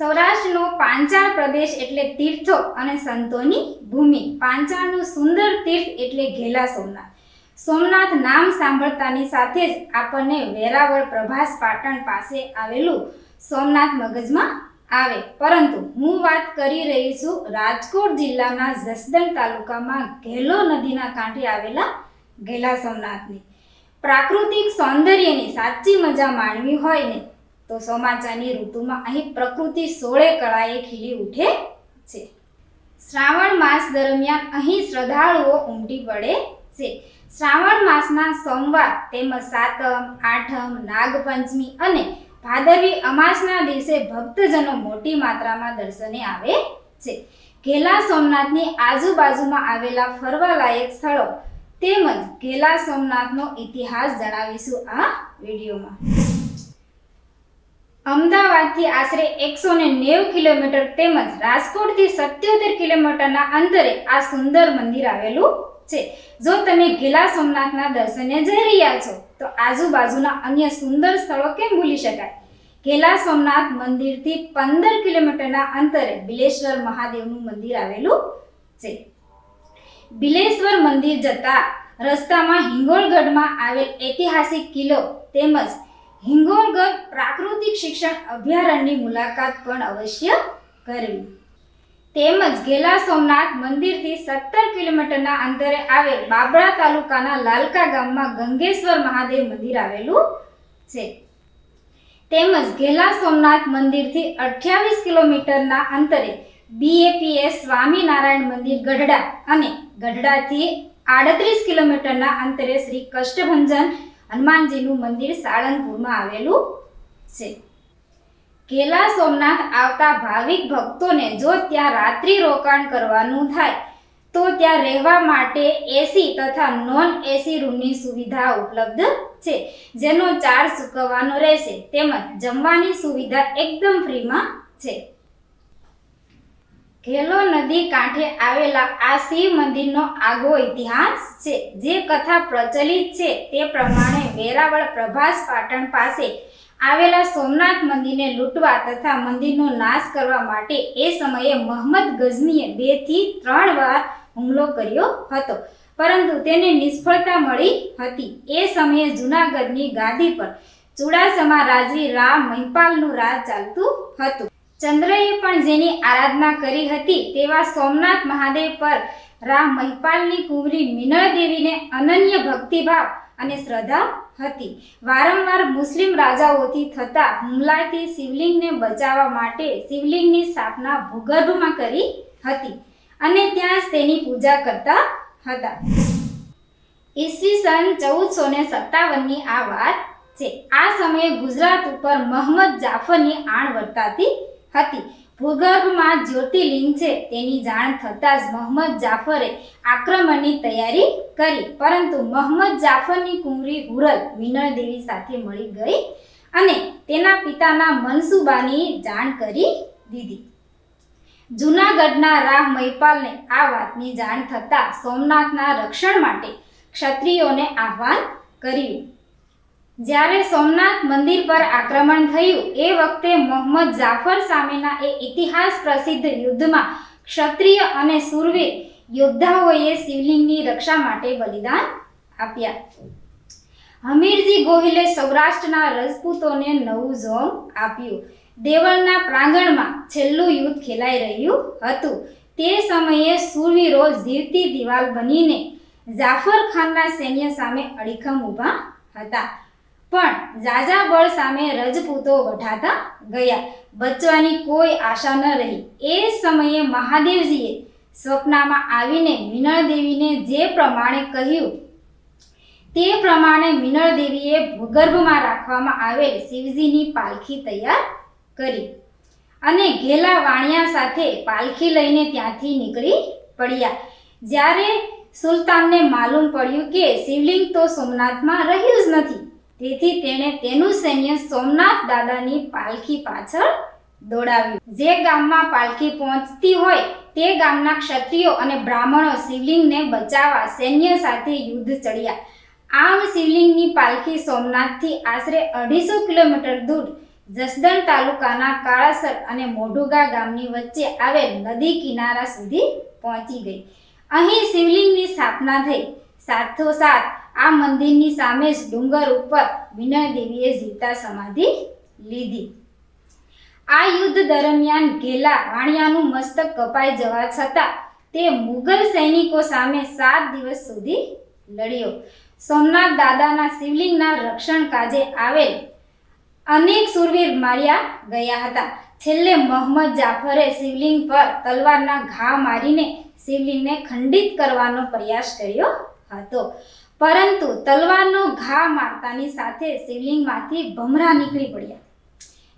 સૌરાષ્ટ્રનો પાંચાળ પ્રદેશ એટલે તીર્થો અને સંતોની ભૂમિ. પાંચાળનું સુંદર તીર્થ એટલે ઘેલા સોમનાથ. સોમનાથ નામ સાંભળતાની સાથે જ આપણને વેરાવળ પ્રભાસ પાટણ પાસે આવેલું સોમનાથ મગજમાં આવે. પરંતુ હું વાત કરી રહી છું રાજકોટ જિલ્લાના જસદણ તાલુકામાં ઘેલો નદીના કાંઠે આવેલા ઘેલા સોમનાથની. પ્રાકૃતિક સૌંદર્યની સાચી મજા માણવી હોય ને તો ચોમાસાની ઋતુમાં અહીં પ્રકૃતિ સોળે કળાએ ખીલી ઉઠે છે. શ્રાવણ માસ દરમિયાન અહીં શ્રદ્ધાળુઓ ઉમટી પડે છે. શ્રાવણ માસના સોમવાર તેમજ સાતમ, આઠમ, નાગપંચમી અને ભાદરવી અમાસના દિવસે ભક્તજનો મોટી માત્રામાં દર્શને આવે છે. ઘેલા સોમનાથની આજુબાજુમાં આવેલા ફરવાલાયક સ્થળો તેમજ ઘેલા સોમનાથનો ઇતિહાસ જણાવીશું આ વિડીયોમાં. અમદાવાદથી આશરે એકસો ને નેવું કિલોમીટર તેમજ રાજકોટથી સત્યોતેર કિલોમીટરના અંતરે આ સુંદર મંદિર આવેલું છે. જો તમે ગીલા સોમનાથના દર્શને જઈ રહ્યા છો, તો આજુબાજુના અન્ય સુંદર સ્થળો કેમ ભૂલી શકાય? ઘેલા સોમનાથ મંદિરથી પંદર કિલોમીટરના અંતરે બિલેશ્વર મહાદેવનું મંદિર આવેલું છે. બિલેશ્વર મંદિર જતા રસ્તામાં હિંગોળગઢમાં આવેલ ઐતિહાસિક કિલ્લો તેમજ હિંગોળગઢ પ્રાકૃતિક શિક્ષણ અભયારણ્યની મુલાકાત પણ અવશ્ય કરવી તેમજ ગેલા સોમનાથ મંદિરથી સત્તર કિલોમીટરના અંતરે આવેલ બાબરા તાલુકાના લાલકા ગામમાં ગંગેશ્વર મહાદેવ મંદિર આવેલું છે. તેમજ ગેલા સોમનાથ મંદિરથી અઠ્યાવીસ કિલોમીટરના અંતરે બીએપીએસ સ્વામિનારાયણ મંદિર ગઢડા અને ગઢડાથી આડત્રીસ કિલોમીટરના અંતરે શ્રી કષ્ટભંજન હનુમાનજીનું મંદિર સાળંગપુરમાં આવેલું છે. કેલા સોમનાથ આવતા ભાવિક ભક્તોને જો ત્યાં રાત્રિ રોકાણ કરવાનું થાય, તો ત્યાં રહેવા માટે એસી તથા નોન એસી રૂમની સુવિધા ઉપલબ્ધ છે, જેનો ચાર્જ ચૂકવવાનો રહેશે. તેમજ જમવાની સુવિધા એકદમ ફ્રીમાં છે. ઘેલો નદી કાંઠે આવેલા આ શિવ મંદિરનો આગવો ઇતિહાસ છે. જે કથા પ્રચલિત છે તે પ્રમાણે વેરાવળ પ્રભાસ પાટણ પાસે આવેલા સોમનાથ મંદિરને લૂંટવા તથા મંદિરનો નાશ કરવા માટે એ સમયે મોહમ્મદ ગઝનીએ બેથી ત્રણ વાર હુમલો કર્યો હતો. પરંતુ તેને નિષ્ફળતા મળી હતી. એ સમયે જૂનાગઢની ગાદી પર ચુડાસમા રાજી રામ મહિપાલનું રાજ ચાલતું હતું. ચંદ્રએ પણ જેની આરાધના કરી હતી તેવા સોમનાથ મહાદેવ પર રામ મહિપાલની કુંવરી મિનળ દેવીને અનન્ય ભક્તિભાવ અને શ્રદ્ધા હતી. વારંવાર મુસ્લિમ રાજાઓથી થતા હુમલાથી શિવલિંગને બચાવવા માટે શિવલિંગની સ્થાપના ભૂગર્ભમાં કરી હતી અને ત્યાં જ તેની પૂજા કરતા હતા. ઈસવીસન ચૌદસો ને સત્તાવનની આ વાત છે. આ સમયે ગુજરાત ઉપર મોહમ્મદ જાફરની આણ વર્તાતી હતી. ભૂગર્ભમાં જ્યોતિર્લિંગ છે તેની જાણ થતાં જ મોહમ્મદ જાફરે આક્રમણની તૈયારી કરી. પરંતુ મોહમ્મદ જાફરની કુંવરી હુરલ મિનળ સાથે મળી ગઈ અને તેના પિતાના મનસુબાની જાણ કરી દીધી. જૂનાગઢના રાહ મહિપાલને આ વાતની જાણ થતાં સોમનાથના રક્ષણ માટે ક્ષત્રિયોને આહવાન કર્યું. જ્યારે સોમનાથ મંદિર પર આક્રમણ થયું, એ વખતે મોહમ્મદ જાફર સામેના એ ઇતિહાસ પ્રસિદ્ધ યુદ્ધમાં ક્ષત્રિય અને સુરવીર યોદ્ધાઓએ શિવલિંગની રક્ષા માટે બલિદાન આપ્યા. હમીરજી ગોહિલે સૌરાષ્ટ્રના રજપૂતોને નવું ઝોમ આપ્યું. દેવળના પ્રાંગણમાં છેલ્લું યુદ્ધ ખેલાઈ રહ્યું હતું. તે સમયે સુરવીરો જીવતી દિવાલ બનીને જાફર ખાનના સૈન્ય સામે અડીખમ ઊભા હતા. પણ ઝાઝા બળ સામે રજપૂતો વઢાતા ગયા. બચવાની કોઈ આશા ન રહી. એ સમયે મહાદેવજીએ સ્વપ્નમાં આવીને મિનળ દેવીને જે પ્રમાણે કહ્યું, તે પ્રમાણે મિનળ દેવીએ ભૂગર્ભમાં રાખવામાં આવેલ શિવજીની પાલખી તૈયાર કરી અને ઘેલા વાણિયા સાથે પાલખી લઈને ત્યાંથી નીકળી પડ્યા. જ્યારે સુલતાનને માલુમ પડ્યું કે શિવલિંગ તો સોમનાથમાં રહ્યું જ નથી તેથી તેણે તેનું સૈન્ય સોમનાથ દાદાની પાલખી પાછળ દોડાવ્યું. જે ગામમાં પાલખી પહોંચતી હોય તે ગામના ક્ષત્રિયો અને બ્રાહ્મણો શિવલિંગને બચાવવા સૈન્ય સાથે યુદ્ધ ચડ્યા. આમ શિવલિંગની પાલખી સોમનાથથી આશરે અઢીસો કિલોમીટર દૂર જસદણ તાલુકાના કાળાસર અને મોઢુગા ગામની વચ્ચે આવેલ નદી કિનારા સુધી પહોંચી ગઈ. અહીં શિવલિંગની સ્થાપના થઈ. સાથોસાથ આ મંદિરની સામે જ ડુંગર ઉપર વિનય દેવીએ સમાધિ લીધી. આ યુદ્ધ દરમિયાન ઘેલા વાણિયાનું મસ્તક કપાઈ જવા છતાં તે મુગલ સૈનિકો સામે સાત દિવસ સુધી લડ્યો. સોમનાથ દાદાના શિવલિંગના રક્ષણ કાજે આવેલ અનેક સુરવીર માર્યા ગયા હતા. છેલ્લે મોહમ્મદ જાફરે શિવલિંગ પર તલવારના ઘા મારીને શિવલિંગને ખંડિત કરવાનો પ્રયાસ કર્યો હતો. પરંતુ તલવારનો ઘા મારતાની સાથે શિવલિંગમાંથી ભમરા નીકળી પડ્યા.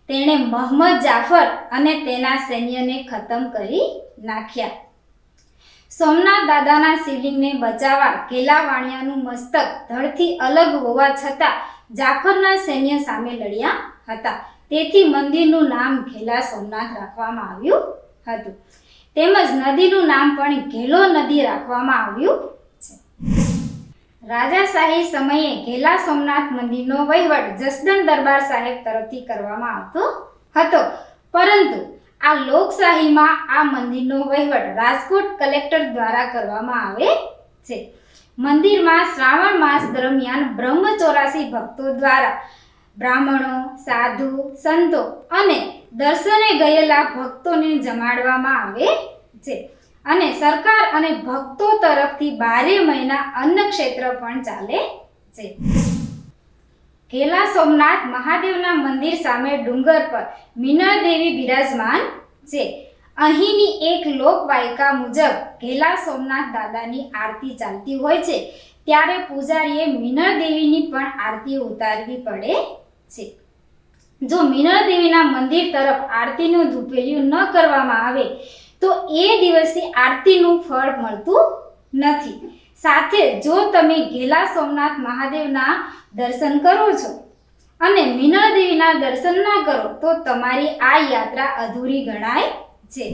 તેણે મોહમ્મદ જાફર અને તેના સૈન્યને ખતમ કરી નાખ્યા. સોમનાથ દાદાના શિવલિંગને બચાવવા કેલાવાણિયાનું મસ્તક ધડથી અલગ હોવા છતાં જાફરના સૈન્ય સામે લડ્યા હતા. તેથી મંદિરનું નામ ઘેલા સોમનાથ રાખવામાં આવ્યું હતું. તેમજ નદીનું નામ પણ ઘેલો નદી રાખવામાં આવ્યું રાજાશાહી સમયે ઘેલા સોમનાથ મંદિરનો વહીવટ જસદણ દરબાર સાહેબ તરફથી કરવામાં આવતો હતો. પરંતુ આ લોકશાહીમાં આ મંદિરનો વહીવટ રાજકોટ કલેક્ટર દ્વારા કરવામાં આવે છે. મંદિરમાં શ્રાવણ માસ દરમિયાન બ્રહ્મ ચોરાસી ભક્તો દ્વારા બ્રાહ્મણો, સાધુ, સંતો અને દર્શને ગયેલા ભક્તોને જમાડવામાં આવે છે. અને સરકાર અને ભક્તો તરફથી બારે મહિના અન્ન ક્ષેત્ર પણ ચાલે છે. ઘેલા સોમનાથ મહાદેવના મંદિર સામે ડુંગર પર મીનળ દેવી બિરાજમાન છે. અહીંની એક લોકવાયકા મુજબ ઘેલા સોમનાથ દાદાની આરતી ચાલતી હોય છે. ત્યારે પૂજારીએ મીનળ દેવીની પણ આરતી ઉતારવી પડે છે. જો મીનળ દેવીના મંદિર તરફ આરતીનું ધૂપેલિયું ન કરવામાં આવે તો એ દિવસે આરતીનું ફળ મળતું નથી. સાથે જો તમે ગેલા સોમનાથ મહાદેવના દર્શન કરો છો અને મિનળ દેવીના દર્શન ના કરો, તો તમારી આ યાત્રા અધૂરી ગણાય છે.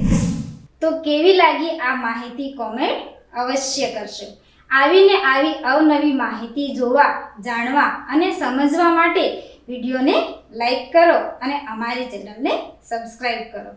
તો કેવી લાગી આ માહિતી કોમેન્ટ અવશ્ય કરશો. આવીને આવી અવનવી માહિતી જોવા, જાણવા અને સમજવા માટે વિડીયોને લાઈક કરો અને અમારી ચેનલને સબસ્ક્રાઈબ કરો.